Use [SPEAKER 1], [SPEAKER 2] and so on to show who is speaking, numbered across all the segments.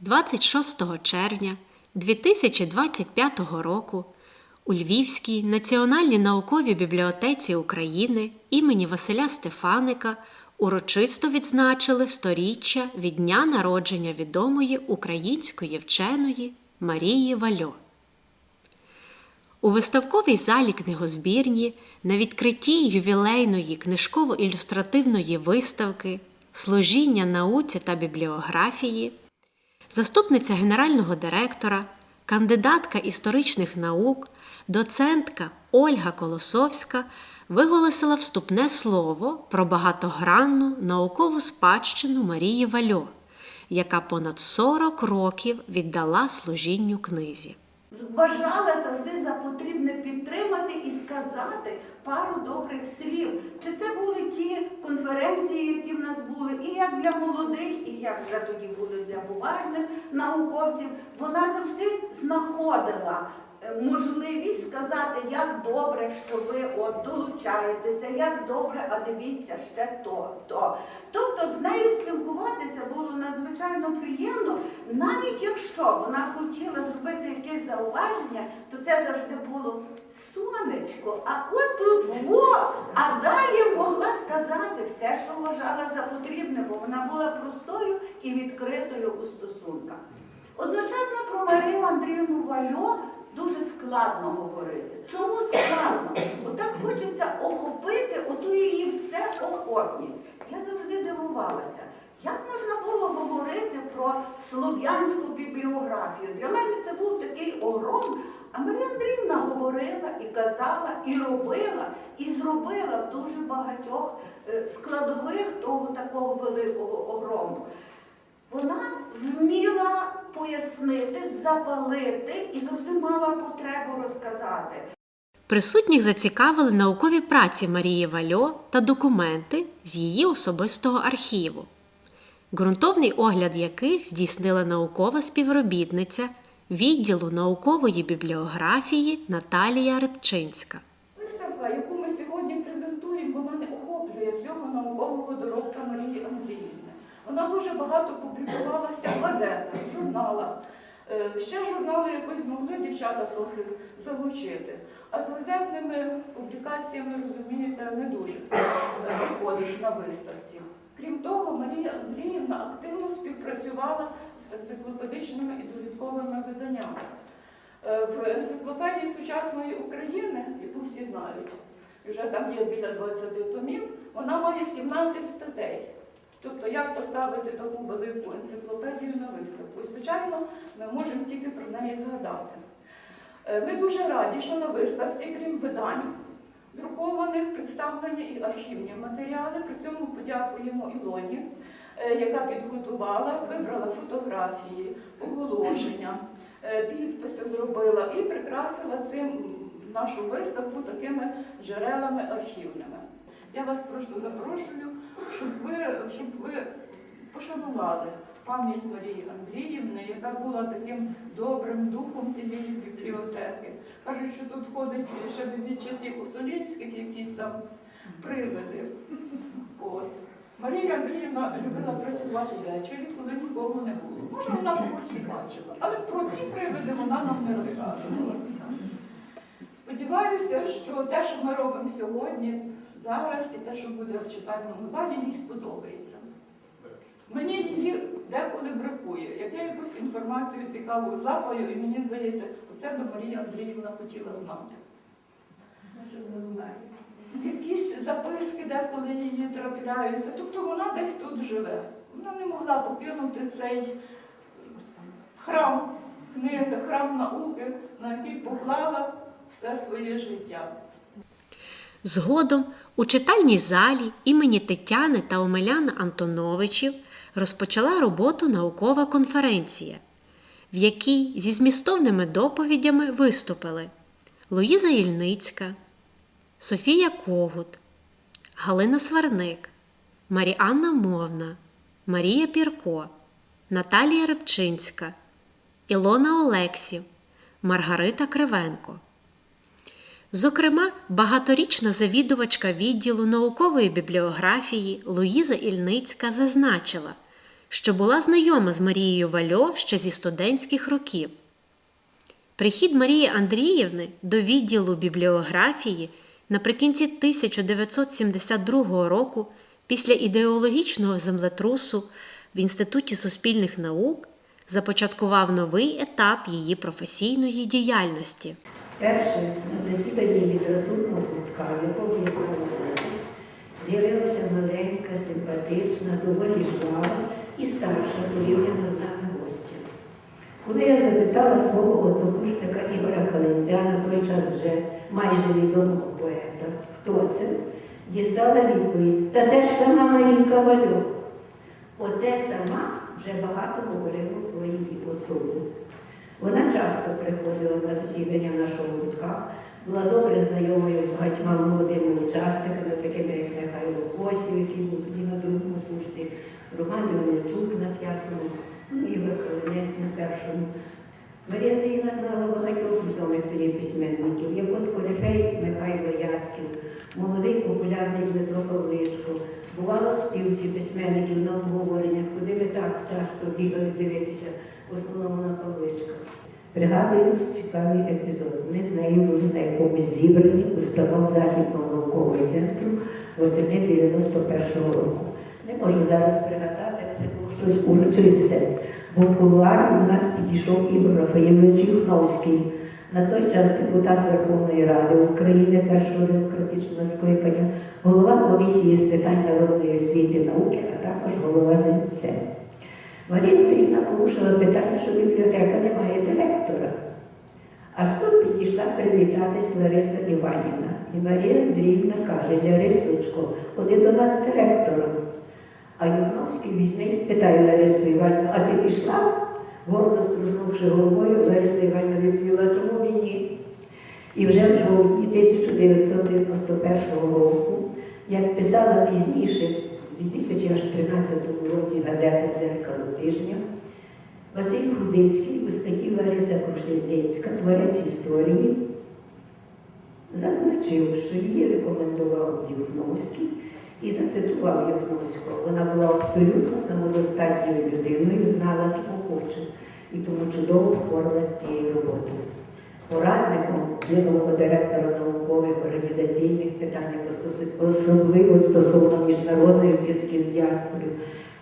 [SPEAKER 1] 26 червня 2025 року у Львівській національній науковій бібліотеці України імені Василя Стефаника урочисто відзначили сторіччя від дня народження відомої української вченої Марії Вальо. У виставковій залі книгозбірні на відкритті ювілейної книжково-ілюстративної виставки Служіння науці та бібліографії заступниця генерального директора, кандидатка історичних наук, доцентка Ольга Колосовська виголосила вступне слово про багатогранну наукову спадщину Марії Вальо, яка понад 40 років віддала служінню книзі.
[SPEAKER 2] Вважала завжди за потрібне підтримати і сказати пару добрих слів. Чи це були ті які в нас були, і як для молодих, і як вже тоді були для поважних науковців. Вона завжди знаходила е, можливість сказати, як добре, що ви от долучаєтеся, як добре, а дивіться ще то, то. Тобто з нею спілкуватися було надзвичайно приємно, навіть якщо вона хотіла зробити якесь зауваження, то це завжди було сонечко, а от тут во, а далі могла сказати все, що вважала за потрібне, бо вона була простою і відкритою у стосунках. Одночасно про Марію Андріївну Вальо дуже складно говорити. Чому складно? Бо так хочеться охопити оту її всеохопність. Я завжди дивувалася, як можна було говорити про слов'янську бібліографію. Для мене це був такий огром. А Марія Андріївна говорила і казала, і робила, і зробила дуже багатьох е, складових того такого великого огрому. Вона вміла пояснити, запалити і завжди мала потребу розказати.
[SPEAKER 1] Присутніх зацікавили наукові праці Марії Вальо та документи з її особистого архіву, ґрунтовний огляд яких здійснила наукова співробітниця відділу наукової бібліографії Наталія Рибчинська.
[SPEAKER 3] Виставка, яку ми сьогодні презентуємо, вона не охоплює всього наукового доробка Марії Андріївни. Вона дуже багато публікувалася в газетах, в журналах. Е, Ще журнали якось змогли дівчата трохи залучити. А з газетними публікаціями, розумієте, не дуже виходить на виставці. Крім того, Марія Андріївна активно співпрацювала з енциклопедичними і довідковими виданнями. Е, В енциклопедії сучасної України, яку всі знають, вже там є біля 20 томів, вона має 17 статей. Тобто, як поставити таку велику енциклопедію на виставку? Звичайно, ми можемо тільки про неї згадати. Е, Ми дуже раді, що на виставці, крім видань, друкованих, представлені і архівні матеріали. При цьому подякуємо Ілоні, е, яка підготувала, вибрала фотографії, оголошення, е, підписи зробила і прикрасила цим нашу виставку такими джерелами архівними. Я вас просто запрошую, щоб ви, щоб ви пошанували пам'ять Марії Андріївни, яка була таким добрим духом цієї бібліотеки. Кажуть, що тут ходить ще від часів Усолінських якісь там привиди. От. Марія Андріївна любила працювати ввечері, коли нікого не було. Може, вона когось і бачила, але про ці привиди вона нам не розказувала. Сподіваюся, що те, що ми робимо сьогодні, зараз, і те, що буде в читальному залі, їй сподобається. Мені її деколи бракує. Як я якусь інформацію цікаву злапаю, і мені здається, оце би Марія Андріївна хотіла знати. Не знаю. Якісь записки деколи її трапляються. Тобто вона десь тут живе. Вона не могла покинути цей храм книги, храм науки, на який поклала все своє життя.
[SPEAKER 1] Згодом у читальній залі імені Тетяни та Омеляна Антоновичів розпочала роботу наукова конференція, в якій зі змістовними доповідями виступили Луїза Ільницька, Софія Когут, Галина Сварник, Маріанна Мовна, Марія Пірко, Наталія Рибчинська, Ілона Олексів, Маргарита Кривенко. Зокрема, багаторічна завідувачка відділу наукової бібліографії Луїза Ільницька зазначила, що була знайома з Марією Вальо ще зі студентських років. Прихід Марії Андріївни до відділу бібліографії наприкінці 1972 року після ідеологічного землетрусу в Інституті суспільних наук започаткував новий етап її професійної діяльності.
[SPEAKER 4] Вперше на засіданні літературного гуртка, в якому я з'явилася маленька, симпатична, доволі жвава і старша порівняно з нами гостя. Коли я запитала свого однокурсника Ігоря Калинцяна, в той час вже майже відомого поета, хто це, дістала відповідь, та це ж сама Марійка Валю. Оце сама вже багато говорило про її особу. Вона часто приходила на засідання нашого гуртка, була добре знайомою з багатьма молодими учасниками, такими як Михайло Косів, який був тоді на другому курсі, Роман Леоничук на п'ятому, ну, Ігор Калинець на першому. Марія Андріївна знала багатьох відомих тоді письменників, як от Корифей Михайло Яцьків, молодий популярний Дмитро Павличко, бувала в спілці письменників на обговореннях, куди ми так часто бігали дивитися, в основному на Павличка. Пригадую цікавий епізод. Ми з нею були на якомусь зібранні установ Західного наукового центру восени 91-го року. Не можу зараз пригадати, це було щось урочисте. Бо в кулуарах до нас підійшов Ігор Рафаїлович Юхновський, на той час депутат Верховної Ради України першого демократичного скликання, голова комісії з питань народної освіти і науки, а також голова ЗНЦ. Марія Петрівна порушила питання, що бібліотека не має директора. Аж тут підійшла привітатись Лариса Іванівна. І Марія Андріївна каже, Ларисочко, ходи до нас директором. А Юхновський візьме і спитає Ларису Іванівну, а ти пішла? Гордо струснувши головою, Лариса Іванівна відповіла, чому б і вже в жовтні 1991 року, як писала пізніше, у 2013 році газета Дзеркало тижня, Василь Худицький у статті Лариса Крушельницька, творець історії, зазначив, що її рекомендував Юхновський і зацитував Юхновського. Вона була абсолютно самодостатньою людиною, знала, чого хоче, і тому чудово впоралася з цією роботою. Порадником нового директора наукових організаційних питань, особливо стосовно міжнародних зв'язків з діаспорою,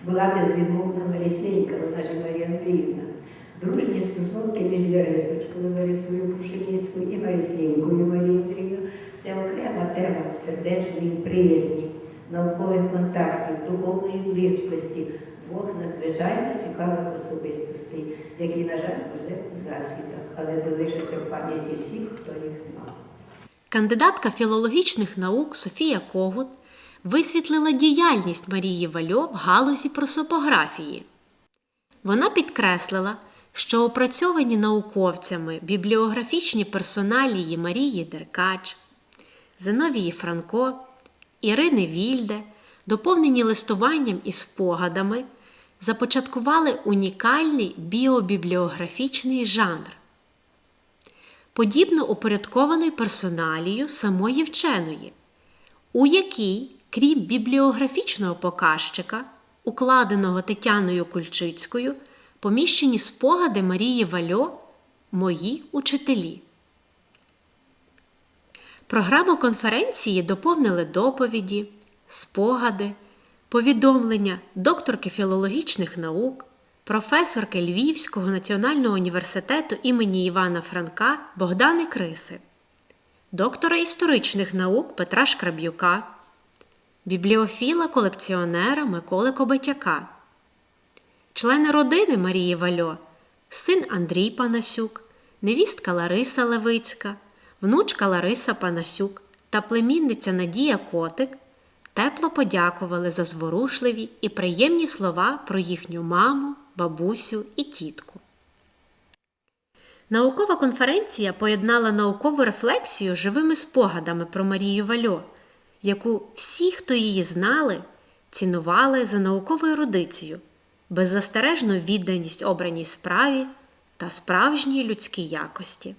[SPEAKER 4] була безвідмовна Марісейка, вона ж Марія Андріївна. Дружні стосунки між Ларисочкою Ларисою Крушеніцькою і Марісейкою Марією Андріївною – це окрема тема сердечної приязні, наукових контактів, духовної близькості двох надзвичайно цікавих особистостей, які, на жаль, вже у засвітах, але залишаться в пам'яті всіх, хто їх знав.
[SPEAKER 1] Кандидатка філологічних наук Софія Когут висвітлила діяльність Марії Вальо в галузі просопографії. Вона підкреслила, що опрацьовані науковцями бібліографічні персоналії Марії Деркач, Зиновії Франко, Ірини Вільде, доповнені листуванням і спогадами, започаткували унікальний біобібліографічний жанр. Подібно упорядкованою персоналію самої вченої, у якій, крім бібліографічного показчика, укладеного Тетяною Кульчицькою, поміщені спогади Марії Вальо Мої учителі. Програму конференції доповнили доповіді, спогади, повідомлення докторки філологічних наук, професорки Львівського національного університету імені Івана Франка Богдани Криси, доктора історичних наук Петра Шкраб'юка, бібліофіла колекціонера Миколи Кобетяка, члени родини Марії Вальо, син Андрій Панасюк, невістка Лариса Левицька, внучка Лариса Панасюк та племінниця Надія Котик тепло подякували за зворушливі і приємні слова про їхню маму, бабусю і тітку. Наукова конференція поєднала наукову рефлексію живими спогадами про Марію Вальо, яку всі, хто її знали, цінували за науковою ерудицією, беззастережну відданість обраній справі та справжній людській якості.